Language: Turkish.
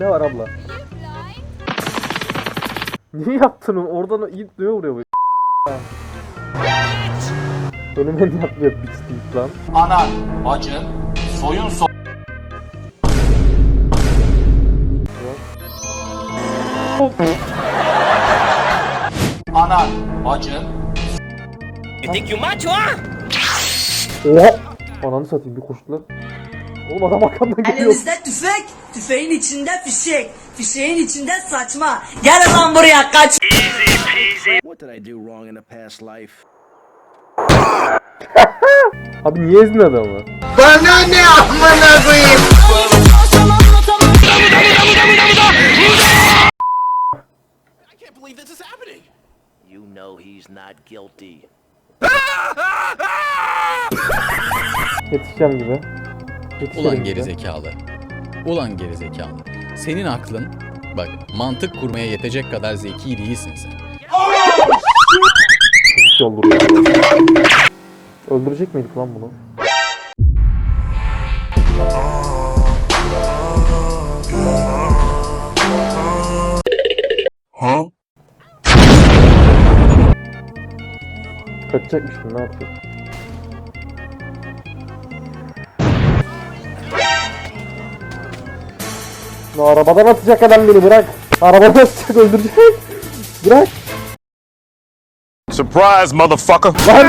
ne var abla? Niye yaptın onu? Oradan ip niye vuruyor bu? Önüme niye atlıyor piç deyip lan? Anan, bacın, soyun so... Anan, bacın, Oha! Ananı satayım bir koştular. Oğlum adam arkamdan geliyor. Elimizde tüfek, tüfeğin içinde fişek, fişeğin içinde saçma. Gel lan buraya kaç. What did I do wrong in a past life? Abi niye ezdin adamı? I can't believe this is happening. You know he's not guilty. Yetişeceğim gibi. Yetişelim Ulan gibi. geri zekalı. Ulan geri zekalı. Senin aklın bak mantık kurmaya yetecek kadar zeki değilsin sen. Öldürecek miydik lan bunu? Kaçacakmışım ne yapayım? Ne arabadan atacak adam beni bırak. Arabadan atacak öldürecek. Bırak. Surprise, motherfucker. Lan!